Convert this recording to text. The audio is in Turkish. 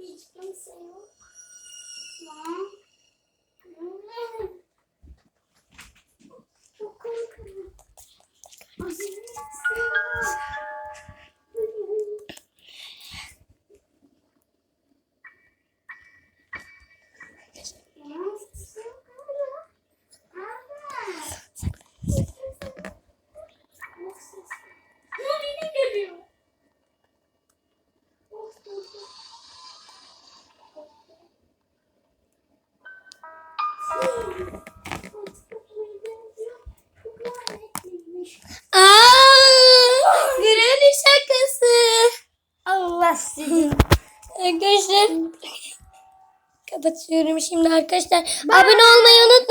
Pede para o Senhor. Granny şakası. Allah sizi. Arkadaşlar kapatıyorum şimdi arkadaşlar. Abone olmayı unutmayın.